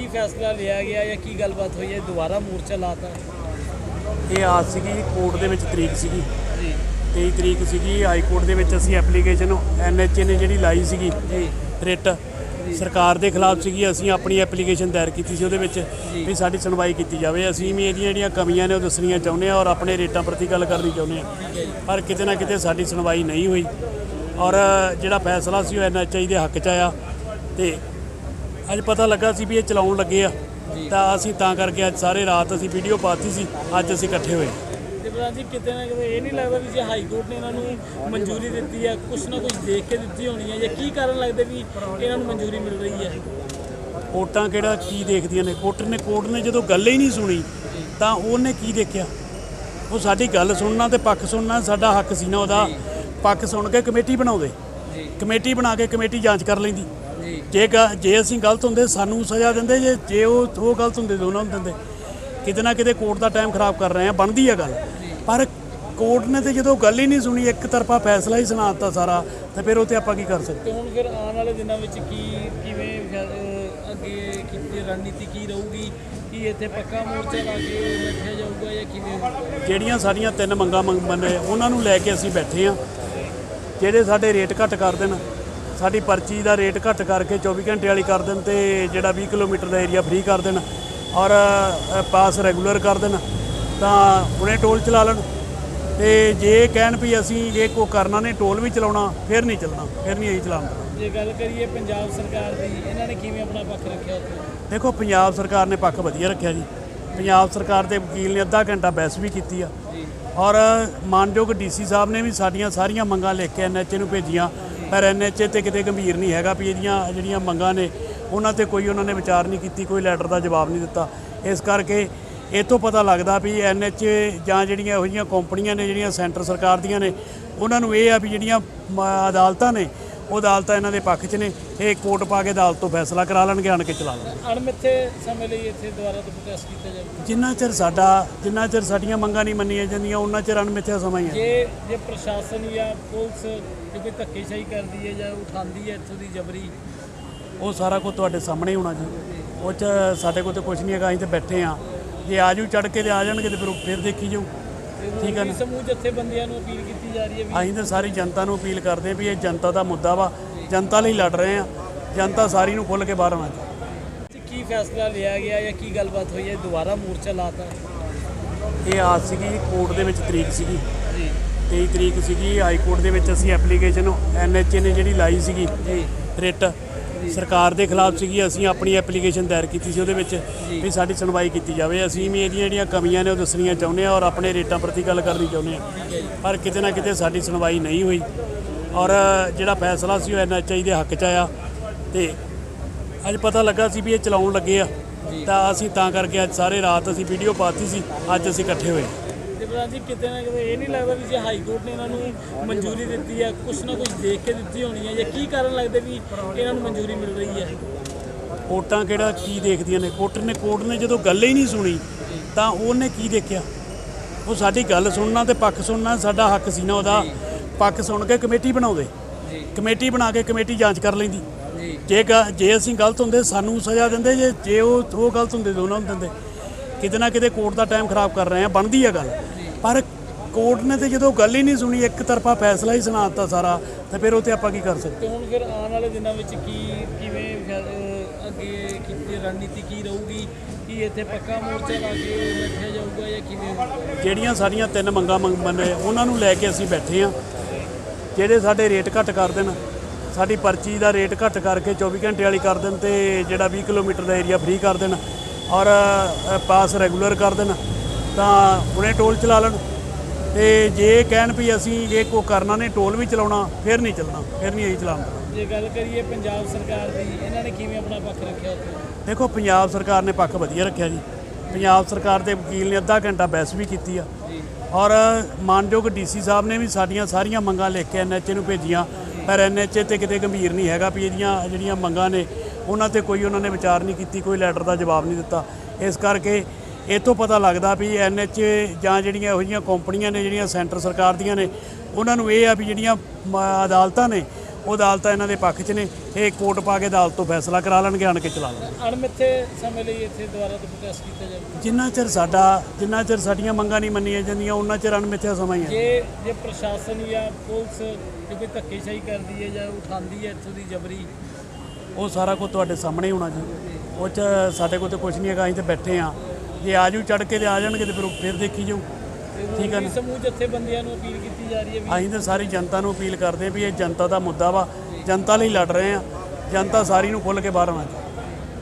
ਕੀ ਫੈਸਲਾ ਲਿਆ ਗਿਆ ਜਾਂ ਕੀ ਗੱਲਬਾਤ ਹੋਈ ਹੈ? ਦੁਬਾਰਾ ਮੋਰਚਾ ਲਾਤਾ। ਇਹ ਆਜ ਸੀਗੀ ਕੋਰਟ ਦੇ ਵਿੱਚ ਤਰੀਕ ਸੀਗੀ। ਜੀ 23 ਤਰੀਕ ਸੀਗੀ ਹਾਈ ਕੋਰਟ ਦੇ ਵਿੱਚ ਅਸੀਂ ਐਪਲੀਕੇਸ਼ਨ ਐਨਐਚਏ ਨੇ ਜਿਹੜੀ ਲਾਈ ਸੀਗੀ ਜੀ। ਰਿਟ ਸਰਕਾਰ ਦੇ ਖਿਲਾਫ ਸੀਗੀ ਅਸੀਂ ਆਪਣੀ ਐਪਲੀਕੇਸ਼ਨ ਦਾਇਰ ਕੀਤੀ ਸੀ ਉਹਦੇ ਵਿੱਚ ਵੀ ਸਾਡੀ ਸੁਣਵਾਈ ਕੀਤੀ ਜਾਵੇ। ਅਸੀਂ ਵੀ ਇਹਦੀਆਂ ਜਿਹੜੀਆਂ ਕਮੀਆਂ ਨੇ ਉਹ ਦੱਸਣੀਆਂ ਚਾਹੁੰਦੇ ਹਾਂ ਔਰ ਆਪਣੇ ਰੇਟਾਂ ਪ੍ਰਤੀ ਗੱਲ ਕਰਨੀ ਚਾਹੁੰਦੇ ਹਾਂ। ਪਰ ਕਿਤੇ ਨਾ ਕਿਤੇ ਸਾਡੀ ਸੁਣਵਾਈ ਨਹੀਂ ਹੋਈ। ਔਰ ਜਿਹੜਾ ਫੈਸਲਾ ਸੀ ਉਹ ਐਨਐਚਆਈ ਦੇ ਹੱਕ 'ਚ ਆਇਆ ਤੇ ਅੱਜ ਪਤਾ ਲੱਗਾ ਸੀ ਵੀ ਇਹ ਚਲਾਉਣ ਲੱਗੇ ਆ। ਤਾਂ ਅਸੀਂ ਤਾਂ ਕਰਕੇ ਅੱਜ ਸਾਰੇ ਰਾਤ ਅਸੀਂ ਵੀਡੀਓ ਪਾਤੀ ਸੀ ਅੱਜ ਅਸੀਂ ਇਕੱਠੇ ਹੋਏ। ਪ੍ਰਧਾਨ ਜੀ ਕਿਤੇ ਨਾ ਕਿਤੇ ਇਹ ਨਹੀਂ ਲੱਗਦਾ ਵੀ ਜੇ ਹਾਈ ਕੋਰਟ ਨੇ ਇਹਨਾਂ ਨੂੰ ਮਨਜ਼ੂਰੀ ਦਿੱਤੀ ਹੈ ਕੁਛ ਨਾ ਕੁਛ ਦੇਖ ਕੇ ਦਿੱਤੀ ਹੋਣੀ ਹੈ ਜਾਂ ਕੀ ਕਾਰਨ ਲੱਗਦਾ ਵੀ ਇਹਨਾਂ ਨੂੰ ਮਨਜ਼ੂਰੀ ਮਿਲ ਰਹੀ ਹੈ ਕੋਰਟਾਂ ਕਿਹੜਾ ਕੀ ਦੇਖਦੀਆਂ ਨੇ? ਕੋਰਟ ਨੇ ਕੋਰਟ ਨੇ ਜਦੋਂ ਗੱਲ ਹੀ ਨਹੀਂ ਸੁਣੀ ਤਾਂ ਉਹਨੇ ਕੀ ਦੇਖਿਆ? ਉਹ ਸਾਡੀ ਗੱਲ ਸੁਣਨਾ ਤੇ ਪੱਖ ਸੁਣਨਾ ਸਾਡਾ ਹੱਕ ਸੀ ਨਾ ਉਹਦਾ। ਪੱਖ ਸੁਣ ਕੇ ਕਮੇਟੀ ਬਣਾਉਂਦੇ। ਕਮੇਟੀ ਬਣਾ ਕੇ ਕਮੇਟੀ ਜਾਂਚ ਕਰ ਲੈਂਦੀ। ਜੀ। ਜੇ ਅਸੀਂ ਗਲਤ ਹੁੰਦੇ ਸਾਨੂੰ ਸਜ਼ਾ ਦਿੰਦੇ ਜੇ ਜੇ ਉਹ ਉਹ ਗਲਤ ਹੁੰਦੇ ਉਹਨਾਂ ਨੂੰ ਦਿੰਦੇ ਕਿਤੇ ਨਾ ਕਿਤੇ ਕੋਰਟ ਦਾ ਟਾਈਮ ਖਰਾਬ ਕਰ ਰਹੇ ਆ ਬਣਦੀ ਆ ਗੱਲ। ਪਰ ਕੋਰਟ ਨੇ ਤੇ ਜਦੋਂ ਗੱਲ ਹੀ ਨਹੀਂ ਸੁਣੀ ਇੱਕ ਤਰਫਾ ਫੈਸਲਾ ਹੀ ਸੁਣਾ ਦਿੱਤਾ ਸਾਰਾ ਤੇ ਫਿਰ ਉਹ ਤੇ ਆਪਾਂ ਕੀ ਕਰ ਸਕਦੇ? ਹੁਣ ਫਿਰ ਆਉਣ ਵਾਲੇ ਦਿਨਾਂ ਵਿੱਚ ਕੀ ਕਿਵੇਂ ਅੱਗੇ ਕੀਤੀ ਰਣਨੀਤੀ ਕੀ ਰਹੂਗੀ? ਕੀ ਇੱਥੇ ਪੱਕਾ ਮੋਰਚਾ ਲਾ ਕੇ ਬੈਠਿਆ ਜਾਊਗਾ ਜਾਂ ਕਿਵੇਂ? ਜਿਹੜੀਆਂ ਸਾਡੀਆਂ ਤਿੰਨ ਮੰਗਾਂ ਮੰਗ ਨੇ ਉਹਨਾਂ ਨੂੰ ਲੈ ਕੇ ਅਸੀਂ ਬੈਠੇ ਆ ਜਿਹੜੇ ਸਾਡੇ ਰੇਟ ਘੱਟ ਕਰ ਦੇਣ ਸਾਡੀ ਪਰਚੀ ਦਾ ਰੇਟ ਘੱਟ ਕਰਕੇ 24 ਘੰਟੇ ਵਾਲੀ ਕਰ ਦੇਣ ਤੇ ਜਿਹੜਾ 20 ਕਿਲੋਮੀਟਰ ਦਾ ਏਰੀਆ ਫ੍ਰੀ ਕਰ ਦੇਣ ਔਰ ਪਾਸ ਰੈਗੂਲਰ ਕਰ ਦੇਣ ਤਾਂ ਹੁਣੇ ਟੋਲ ਚਲਾ ਲੈਣ। ਤੇ ਜੇ ਕਹਿਣ ਵੀ ਅਸੀਂ ਇਹ ਕੋ ਕਰਨਾ ਨੇ ਟੋਲ ਵੀ ਚਲਾਉਣਾ ਫਿਰ ਨਹੀਂ ਚੱਲਣਾ ਫਿਰ ਨਹੀਂ ਇਹੀ ਚਲਾਉਣਾ। ਜੇ ਗੱਲ ਕਰੀਏ ਪੰਜਾਬ ਸਰਕਾਰ ਦੀ ਇਹਨਾਂ ਨੇ ਕਿਵੇਂ ਆਪਣਾ ਪੱਖ ਰੱਖਿਆ ਉੱਥੇ? ਦੇਖੋ ਪੰਜਾਬ ਸਰਕਾਰ ਨੇ ਪੱਖ ਵਧੀਆ ਰੱਖਿਆ ਜੀ। ਪੰਜਾਬ ਸਰਕਾਰ ਦੇ ਵਕੀਲ ਨੇ ਅੱਧਾ ਘੰਟਾ ਬਹਿਸ ਵੀ ਕੀਤੀ ਆ। ਔਰ ਮਾਨਯੋਗ ਡੀਸੀ ਸਾਹਿਬ ਨੇ ਵੀ ਸਾਡੀਆਂ ਸਾਰੀਆਂ ਮੰਗਾਂ ਲਿਖ ਕੇ ਐਨਐਚਏ ਨੂੰ ਭੇਜੀਆਂ। ਪਰ ਐਨਐਚਏ ਤੇ ਕਿਤੇ ਗੰਭੀਰ ਨਹੀਂ ਹੈਗਾ ਵੀ ਇਹਦੀਆਂ ਜਿਹੜੀਆਂ ਮੰਗਾਂ ਨੇ, ਉਹਨਾਂ ਤੇ ਕੋਈ ਉਹਨਾਂ ਨੇ ਵਿਚਾਰ ਨਹੀਂ ਕੀਤੀ, ਕੋਈ ਲੈਟਰ ਦਾ ਜਵਾਬ ਨਹੀਂ ਦਿੱਤਾ। ਇਸ ਕਰਕੇ ਇਹ ਤੋਂ ਪਤਾ ਲੱਗਦਾ ਵੀ ਐਨਐਚਏ ਜਾਂ ਜਿਹੜੀਆਂ ਇਹੋ ਜਿਹੀਆਂ ਕੰਪਨੀਆਂ ਨੇ, ਜਿਹੜੀਆਂ ਸੈਂਟਰ ਸਰਕਾਰ ਦੀਆਂ ਨੇ, ਉਹਨਾਂ ਨੂੰ ਇਹ ਆ ਵੀ ਜਿਹੜੀਆਂ ਮ- ਅਦਾਲਤਾਂ ਨੇ ਉਹ ਅਦਾਲਤਾਂ ਇਹਨਾਂ ਦੇ ਪੱਖ 'ਚ ਨੇ। ਇਹ ਕੋਰਟ ਪਾ ਕੇ ਅਦਾਲਤ ਤੋਂ ਫੈਸਲਾ ਕਰਾ ਲੈਣਗੇ ਆਣ ਕੇ ਚਲਾ ਲੈਣ ਅਣਮਿੱਥੇ ਸਮੇਂ ਲਈ ਇੱਥੇ ਦੁਬਾਰਾ ਤੋਂ ਪ੍ਰੋਟੈਸਟ ਕੀਤਾ ਜਾਵੇ ਜਿੰਨਾ ਚਿਰ ਸਾਡਾ ਜਿੰਨਾ ਚਿਰ ਸਾਡੀਆਂ ਮੰਗਾਂ ਨਹੀਂ ਮੰਨੀਆਂ ਜਾਂਦੀਆਂ ਉਹਨਾਂ ਚਿਰ ਅਣਮਿੱਥਿਆ ਸਮਾਂ ਹੀ ਹੈ। ਜੇ ਜੇ ਪ੍ਰਸ਼ਾਸਨ ਜਾਂ ਪੁਲਿਸ ਜੇ ਕੋਈ ਧੱਕੇਸ਼ਾਹੀ ਕਰਦੀ ਹੈ ਜਾਂ ਉਠਾਉਂਦੀ ਹੈ ਇੱਥੋਂ ਦੀ ਜਬਰੀ। ਉਹ ਸਾਰਾ ਕੁਝ ਤੁਹਾਡੇ ਸਾਹਮਣੇ ਹੋਣਾ ਜੀ। ਉਹ ਚ ਸਾਡੇ ਕੋਲ ਤੇ ਕੁਝ ਨਹੀਂ ਹੈਗਾ ਅਸੀਂ ਤੇ ਬੈਠੇ ਆ ਜੇ ਆਜੂ ਚੜ ਕੇ ਤੇ ਆ ਜਾਣਗੇ ਤੇ ਫਿਰ ਫਿਰ ਦੇਖੀ ਜਾਊ। ਠੀਕ ਹੈ ਨਾ? ਸਮੂਹ ਜਥੇਬੰਦੀਆਂ ਨੂੰ ਅਪੀਲ ਕੀਤੀ ਜਾ ਰਹੀ ਹੈ ਵੀ ਅਸੀਂ ਤਾਂ ਸਾਰੀ ਜਨਤਾ ਨੂੰ ਅਪੀਲ ਕਰਦੇ ਹਾਂ ਵੀ ਇਹ ਜਨਤਾ ਦਾ ਮੁੱਦਾ ਵਾ। ਜਨਤਾ ਲਈ ਲੜ ਰਹੇ ਆ ਜਨਤਾ ਸਾਰੀ ਨੂੰ ਖੁੱਲ ਕੇ ਬਾਹਰ ਆਉਣਾ ਚਾਹੀਦਾ। ਕੀ ਫੈਸਲਾ ਲਿਆ ਗਿਆ ਜਾਂ ਕੀ ਗੱਲਬਾਤ ਹੋਈ ਹੈ? ਦੁਬਾਰਾ ਮੋਰਚਾ ਲਾਤਾ। ਇਹ ਆਜ ਸੀਗੀ ਕੋਰਟ ਦੇ ਵਿੱਚ ਤਰੀਕ ਸੀਗੀ। ਜੀ। 23 ਤਰੀਕ ਸੀਗੀ। ਹਾਈ ਕੋਰਟ ਦੇ ਵਿੱਚ ਅਸੀਂ ਐਪਲੀਕੇਸ਼ਨ ਐਨਐਚਏ ਨੇ ਜਿਹੜੀ ਲਾਈ ਸੀਗੀ ਜੀ। ਰਿਟ। ਸਰਕਾਰ ਦੇ ਖਿਲਾਫ ਸੀਗੀ ਅਸੀਂ ਆਪਣੀ ਐਪਲੀਕੇਸ਼ਨ ਦਾਇਰ ਕੀਤੀ ਸੀ ਉਹਦੇ ਵਿੱਚ ਵੀ ਸਾਡੀ ਸੁਣਵਾਈ ਕੀਤੀ ਜਾਵੇ। ਅਸੀਂ ਵੀ ਇਹਦੀਆਂ ਜਿਹੜੀਆਂ ਕਮੀਆਂ ਨੇ ਉਹ ਦੱਸਣੀਆਂ ਚਾਹੁੰਦੇ ਹਾਂ ਔਰ ਆਪਣੇ ਰੇਟਾਂ ਪ੍ਰਤੀ ਗੱਲ ਕਰਨੀ ਚਾਹੁੰਦੇ ਹਾਂ। ਪਰ ਕਿਤੇ ਨਾ ਕਿਤੇ ਸਾਡੀ ਸੁਣਵਾਈ ਨਹੀਂ ਹੋਈ। ਔਰ ਜਿਹੜਾ ਫੈਸਲਾ ਸੀ ਉਹ ਐਨਐਚਆਈ ਦੇ ਹੱਕ 'ਚ ਆਇਆ ਤੇ ਅੱਜ ਪਤਾ ਲੱਗਾ ਸੀ ਵੀ ਇਹ ਚਲਾਉਣ ਲੱਗੇ ਆ। ਤਾਂ ਅਸੀਂ ਤਾਂ ਕਰਕੇ ਅੱਜ ਸਾਰੇ ਰਾਤ ਅਸੀਂ ਵੀਡੀਓ ਪਾਤੀ ਸੀ। ਅੱਜ ਅਸੀਂ ਇਕੱਠੇ ਹੋਏ। ਪ੍ਰਧਾਨ ਜੀ ਕਿਤੇ ਨਾ ਕਿਤੇ ਇਹ ਨਹੀਂ ਲੱਗਦਾ ਵੀ ਜੇ ਹਾਈ ਕੋਰਟ ਨੇ ਇਹਨਾਂ ਨੂੰ ਮਨਜ਼ੂਰੀ ਦਿੱਤੀ ਹੈ ਕੁਛ ਨਾ ਕੁਛ ਦੇਖ ਕੇ ਦਿੱਤੀ ਹੋਣੀ ਹੈ ਜਾਂ ਕੀ ਕਾਰਨ ਲੱਗਦਾ ਵੀ ਇਹਨਾਂ ਨੂੰ ਮਨਜ਼ੂਰੀ ਮਿਲ ਰਹੀ ਹੈ ਕੋਰਟਾਂ ਕਿਹੜਾ ਕੀ ਦੇਖਦੀਆਂ ਨੇ? ਕੋਰਟ ਨੇ ਕੋਰਟ ਨੇ ਜਦੋਂ ਗੱਲ ਹੀ ਨਹੀਂ ਸੁਣੀ ਤਾਂ ਉਹਨੇ ਕੀ ਦੇਖਿਆ? ਉਹ ਸਾਡੀ ਗੱਲ ਸੁਣਨਾ ਤੇ ਪੱਖ ਸੁਣਨਾ ਸਾਡਾ ਹੱਕ ਸੀ ਨਾ ਉਹਦਾ। ਪੱਖ ਸੁਣ ਕੇ ਕਮੇਟੀ ਬਣਾਉਂਦੇ। ਕਮੇਟੀ ਬਣਾ ਕੇ ਕਮੇਟੀ ਜਾਂਚ ਕਰ ਲੈਂਦੀ। ਜੀ। ਜੇ ਅਸੀਂ ਗਲਤ ਹੁੰਦੇ ਸਾਨੂੰ ਸਜ਼ਾ ਦਿੰਦੇ ਜੇ ਜੇ ਉਹ ਉਹ ਗਲਤ ਹੁੰਦੇ ਉਹਨਾਂ ਨੂੰ ਦਿੰਦੇ। ਕਿਤੇ ਨਾ ਕਿਤੇ ਕੋਰਟ ਦਾ ਟਾਈਮ ਖਰਾਬ ਕਰ ਰਹੇ ਆ ਬਣਦੀ ਆ ਗੱਲ। ਪਰ ਕੋਰਟ ਨੇ ਤੇ ਜਦੋਂ ਗੱਲ ਹੀ ਨਹੀਂ ਸੁਣੀ ਇੱਕ ਤਰਫਾ ਫੈਸਲਾ ਹੀ ਸੁਣਾ ਦਿੱਤਾ ਸਾਰਾ ਤੇ ਫਿਰ ਉਹ ਤੇ ਆਪਾਂ ਕੀ ਕਰ ਸਕਦੇ? ਤੇ ਹੁਣ ਫਿਰ ਆਉਣ ਵਾਲੇ ਦਿਨਾਂ ਵਿੱਚ ਕੀ ਕਿਵੇਂ ਅਹ ਅੱਗੇ ਕੀਤੀ ਰਣਨੀਤੀ ਕੀ ਰਹੂਗੀ? ਕੀ ਇੱਥੇ ਪੱਕਾ ਮੋਰਚਾ ਲਾ ਕੇ ਬੈਠਿਆ ਜਾਊਗਾ ਜਾਂ ਕਿਵੇਂ? ਜਿਹੜੀਆਂ ਸਾਡੀਆਂ ਤਿੰਨ ਮੰਗਾਂ ਮੰਗ ਨੇ ਉਹਨਾਂ ਨੂੰ ਲੈ ਕੇ ਅਸੀਂ ਬੈਠੇ ਆ ਜਿਹੜੇ ਸਾਡੇ ਰੇਟ ਘੱਟ ਕਰ ਦੇਣ ਸਾਡੀ ਪਰਚੀ ਦਾ ਰੇਟ ਘੱਟ ਕਰਕੇ 24 ਘੰਟੇ ਵਾਲੀ ਕਰ ਦੇਣ ਤੇ ਜਿਹੜਾ 20 ਕਿਲੋਮੀਟਰ ਦਾ ਏਰੀਆ ਫ੍ਰੀ ਕਰ ਦੇਣ ਔਰ ਅ, ਪਾਸ ਰੈਗੂਲਰ ਕਰ ਦੇਣ। ਤਾਂ ਹੁਣੇ ਟੋਲ ਚਲਾ ਲੈਣ। ਤੇ ਜੇ ਕਹਿਣ ਵੀ ਅਸੀਂ ਇਹ ਕੋ ਕਰਨਾ ਨੇ ਟੋਲ ਵੀ ਚਲਾਉਣਾ ਫਿਰ ਨਹੀਂ ਚੱਲਣਾ ਫਿਰ ਨਹੀਂ ਇਹੀ ਚਲਾਉਣਾ। ਜੇ ਗੱਲ ਕਰੀਏ ਪੰਜਾਬ ਸਰਕਾਰ ਦੀ ਇਹਨਾਂ ਨੇ ਕਿਵੇਂ ਆਪਣਾ ਪੱਖ ਰੱਖਿਆ ਉੱਥੇ? ਦੇਖੋ ਪੰਜਾਬ ਸਰਕਾਰ ਨੇ ਪੱਖ ਵਧੀਆ ਰੱਖਿਆ ਜੀ। ਪੰਜਾਬ ਸਰਕਾਰ ਦੇ ਵਕੀਲ ਨੇ ਅੱਧਾ ਘੰਟਾ ਬਹਿਸ ਵੀ ਕੀਤੀ ਆ। ਜੀ। ਔਰ ਮਾਨਯੋਗ ਡੀਸੀ ਸਾਹਿਬ ਨੇ ਵੀ ਸਾਡੀਆਂ ਸਾਰੀਆਂ ਮੰਗਾਂ ਲਿਖ ਕੇ ਐਨਐਚਏ ਨੂੰ ਭੇਜੀਆਂ। ਪਰ ਐਨਐਚਏ ਤੇ ਕਿਤੇ ਗੰਭੀਰ ਨਹੀਂ ਹੈਗਾ ਵੀ ਇਹਦੀਆਂ ਜਿਹੜੀਆਂ ਮੰਗਾਂ ਨੇ ਉਹਨਾਂ ਤੇ ਕੋਈ ਉਹਨਾਂ ਨੇ ਵਿਚਾਰ ਨਹੀਂ ਕੀਤੀ ਕੋਈ ਲੈਟਰ ਦਾ ਜਵਾਬ ਨਹੀਂ ਦਿੱਤਾ। ਇਸ ਕਰਕੇ ਤੋਂ ਪਤਾ ਲੱਗਦਾ ਵੀ ਐਨਐਚਏ ਜਾਂ ਜਿਹੜੀਆਂ ਇਹੋ ਜਿਹੀਆਂ ਕੰਪਨੀਆਂ ਨੇ ਜਿਹੜੀਆਂ ਸੈਂਟਰ ਸਰਕਾਰ ਦੀਆਂ ਨੇ ਉਹਨਾਂ ਨੂੰ ਇਹ ਆ ਵੀ ਜਿਹੜੀਆਂ ਅਦਾਲਤਾਂ ਨੇ ਉਹ ਅਦਾਲਤਾਂ ਇਹਨਾਂ ਦੇ ਪੱਖ 'ਚ ਨੇ ਇਹ ਕੋਰਟ ਪਾ ਕੇ ਅਦਾਲਤ ਤੋਂ ਫੈਸਲਾ ਕਰਾ ਲੈਣਗੇ ਆਣ ਕੇ ਚਲਾ ਲੈਣਗੇ। ਅਣਮਿੱਥੇ ਸਮੇਂ ਲਈ ਇੱਥੇ ਦੁਬਾਰਾ ਤੋਂ ਪ੍ਰੋਟੈਸਟ ਕੀਤਾ ਜਾਵੇ ਜਿੰਨਾ ਚਿਰ ਸਾਡਾ ਜਿੰਨਾ ਚਿਰ ਸਾਡੀਆਂ ਮੰਗਾਂ ਨਹੀਂ ਮੰਨੀਆਂ ਜਾਂਦੀਆਂ ਉਹਨਾਂ ਚਿਰ ਅਣਮਿੱਥਿਆ ਸਮਾਂ ਹੀ ਹੈ। ਜੇ ਜੇ ਪ੍ਰਸ਼ਾਸਨ ਜਾਂ ਪੁਲਿਸ ਜੇ ਕੋਈ ਧੱਕੇਸ਼ਾਹੀ ਕਰਦੀ ਹੈ ਜਾਂ ਉਠਾਉਂਦੀ ਹੈ ਇੱਥੋਂ ਦੀ ਜਬਰੀ। ਉਹ ਸਾਰਾ ਕੁਝ ਤੁਹਾਡੇ ਸਾਹਮਣੇ ਹੋਣਾ ਜੀ। ਉਹ 'ਚ ਸਾਡੇ ਕੋਲ ਤੇ ਕੁਝ ਨਹੀਂ ਹੈਗਾ ਅਸੀਂ ਤੇ ਬੈਠੇ ਆ ਜੇ ਆਜੂ ਚੜ ਕੇ ਤੇ ਆ ਜਾਣਗੇ ਤੇ ਫਿਰ ਉਹ ਫਿਰ ਦੇਖੀ ਜਾਊ। ਠੀਕ ਹੈ ਨਾ? ਸਮੂਹ ਜਥੇਬੰਦੀਆਂ ਨੂੰ ਅਪੀਲ ਕੀਤੀ ਜਾ ਰਹੀ ਹੈ ਵੀ ਅਸੀਂ ਤਾਂ ਸਾਰੀ ਜਨਤਾ ਨੂੰ ਅਪੀਲ ਕਰਦੇ ਹਾਂ ਵੀ ਇਹ ਜਨਤਾ ਦਾ ਮੁੱਦਾ ਵਾ। ਜਨਤਾ ਲਈ ਲੜ ਰਹੇ ਆ ਜਨਤਾ ਸਾਰੀ ਨੂੰ ਖੁੱਲ੍ਹ ਕੇ ਬਾਹਰ ਆਉਣਾ ਚਾਹੀਦਾ।